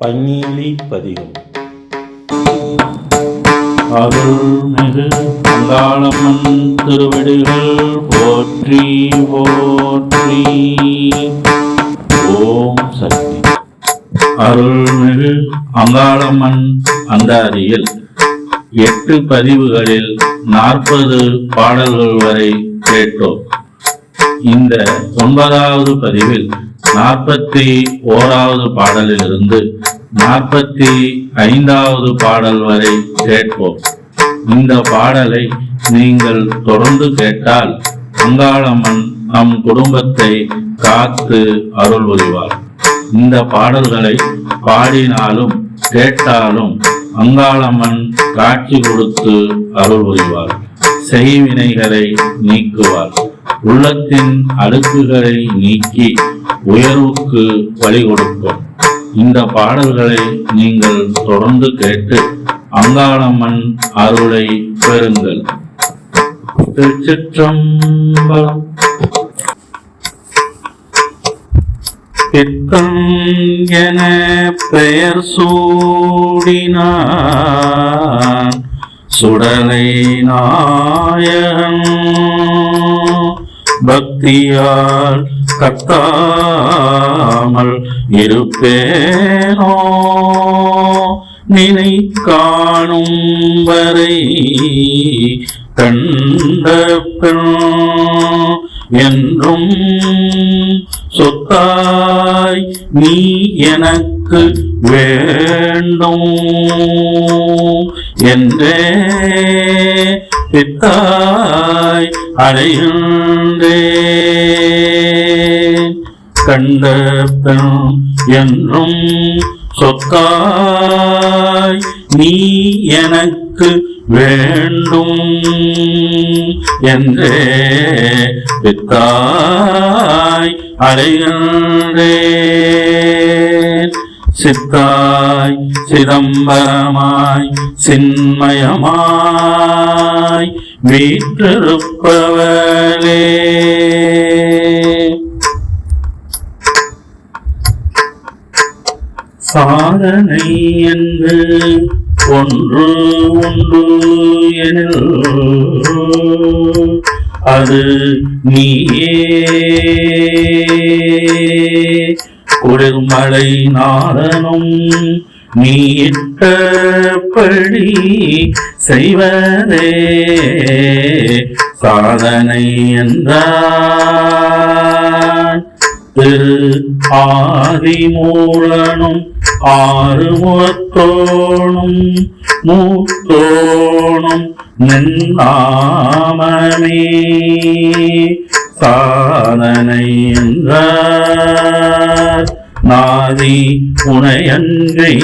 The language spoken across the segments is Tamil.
பங்கீலி பதிகம். அருள்மிகு அங்காளம்மன் திருவடிகள் போற்றி போற்றி. ஓம் சக்தி. அருள்மிகு அங்காளம்மன் அந்தாரியில் எட்டு பதிவுகளில் நாற்பது பாடல்கள் வரை கேட்டோம். இந்த ஒன்பதாவது பதிவில் நாற்பத்தி ஓராவது பாடலிலிருந்து நாற்பத்தி ஐந்தாவது பாடல் வரை கேட்போம். இந்த பாடலை நீங்கள் தொடர்ந்து கேட்டால் அங்காளம்மன் நம் குடும்பத்தை காத்து அருள் புரிவார் இந்த பாடல்களை பாடினாலும் கேட்டாலும் அங்காளம்மன் காட்சி கொடுத்து அருள் புரிவார் செய்வினைகளை நீக்குவார். உள்ளத்தின் அடுக்குகளை நீக்கி உயர்வுக்கு வழி கொடுக்கும் இந்த பாடல்களை நீங்கள் தொடர்ந்து கேட்டு அங்காளம்மன் அருளை பெறுங்கள். திருச்சிற்றம்பலம். பித்தம் என பெயர் சூடினான். சுடலை நாயகன் பக்தியால் கத்தாமல் இருப்பேனோ? நினை காணும் வரை கண்ட என்றும் சொத்தாய் நீ எனக்கு வேண்டும் என்றே பித்தாய் அடைகின்றேன் கண்ட பெண் என்றும் சொத்தாய் நீ எனக்கு வேண்டும் என்றே. பித்தாய் அடைகின்றே. சித்தாய் சிதம்பரமாய் சின்மயமாய் வீற்றிருப்பவரே சாரணை என்று ஒன்று உண்டு எனில் அது நீயே. குளிர்மலை நாடனும் நீ இட்டபடி செய்வதே. சாதனை என்றார். திரு ஆதிமூலனும் ஆறுமுகத்தோணும் மூத்தோணும் நின்னாமமே. சாதனை என்றார். நாதி உனையன்றி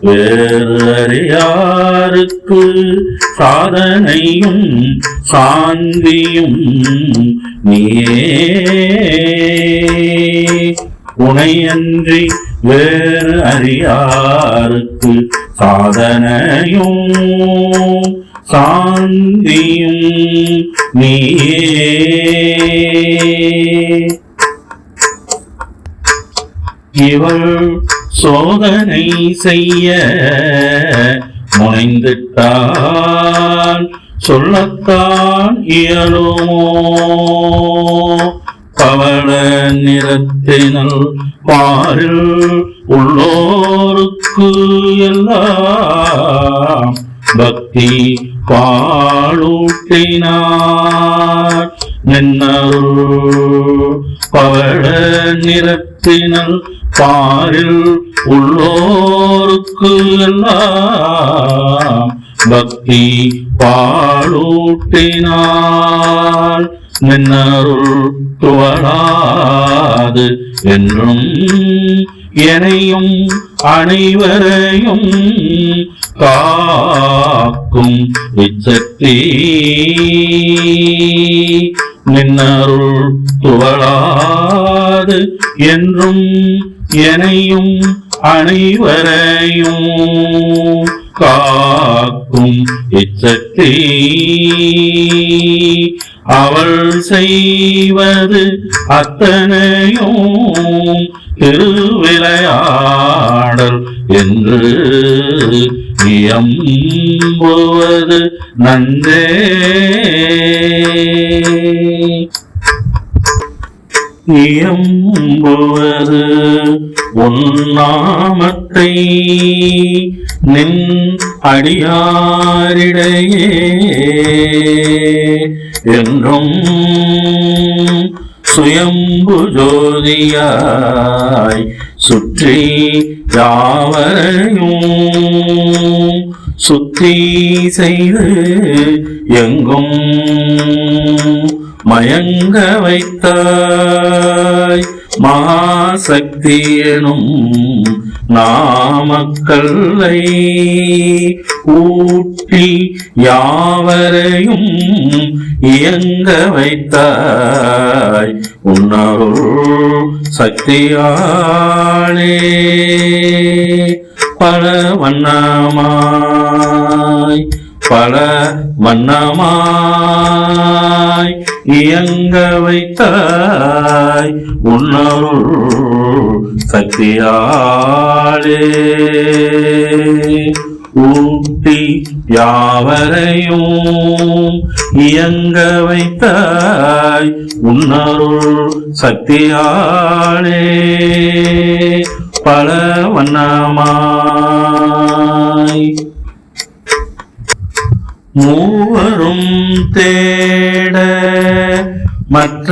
வேறு சாதனையும் சாந்தியும் நீயே. உனையன்றி வேறு அறியாருக்கு சாதனையும் சாந்தியும் நீயே. இவள் சோதனை செய்ய முனைந்துட்டான் சொல்லத்தான் இயலுமோ? பவள நிறத்தினல் பாரில் உள்ளோருக்கு எல்லாம் பக்தி பாலூட்டினார். நின்னருள் பவள நிறத்தினல் பாரில் உள்ளோருக்கு எல்லாம் பக்தி பாலூட்டினாள் நின்னருள் துவளாது என்றும் எனையும் அனைவரையும் காக்கும் இச்சக்தி நின்னருள் துவளாது என்றும் எனையும் அனைவரையும் காக்கும் இச்சத்தை அவள் செய்வது அத்தனையும் திருவிளையாடல் என்று இயம்புவது நன்றே. இயம்புவது உன்னாமத்தை நின் அடியாரிடையே என்றும் சுயம்பு ஜோதியாய் சுற்றி யாவரையும் சுத்தி செய்து எங்கும் மயங்க வைத்தாய் மகாசக்தி எனும் நாமக்கல்லை ஊட்டி யாவரையும் இயங்க வைத்தாய் உன்னருள் சக்தியாளே பல வண்ணமா பல வண்ணமாய் இயங்க வைத்தாய். உன்னருள் சக்தியாளே ஊட்டி யாவரையும் இயங்க வைத்தாய். உன்னருள் சக்தியாளே பல வண்ணமாய் மூவரும் தேட மற்ற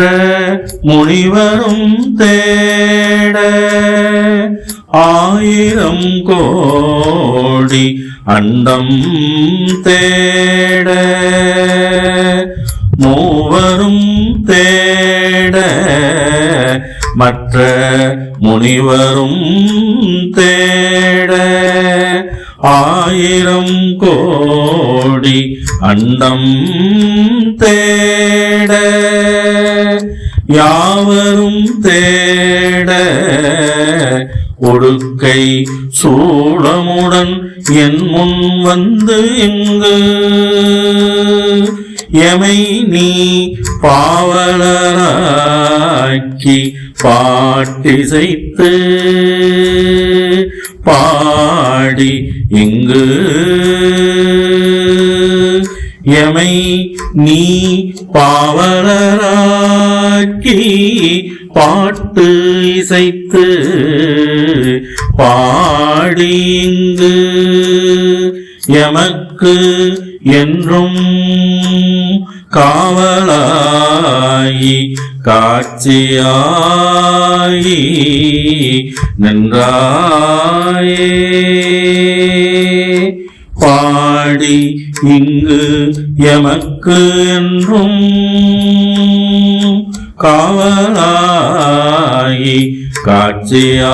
முனிவரும் தேட. ஆயிரம் கோடி அண்டம் தேட மூவரும் தேட மற்ற முனிவரும் தேட. ஆயிரம் கோடி அண்டம் தேட யாவரும் தேட ஒடுக்கை சூளமுடன் என் முன் வந்து இங்கு. எமை நீ பாவலராக்கி பாட்டிசைத்து பாடி இங்கு. எமை நீ பாவலராக்கி பாட்டு இசைத்து பாடி இங்கு. எமக்கு என்றும் காவலாயி காட்சியாயி நன்றாயே. பாடி இங்கு எமக்கு என்றும் காவலாயி காட்சியாயி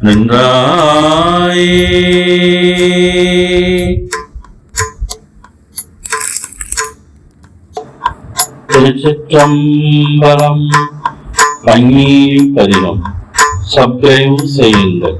நன்றாயே. திருச்சிற்றம்பலம் பன்னீர் பதினம் சப்ஸ்கிரைப் செய்யுங்கள்.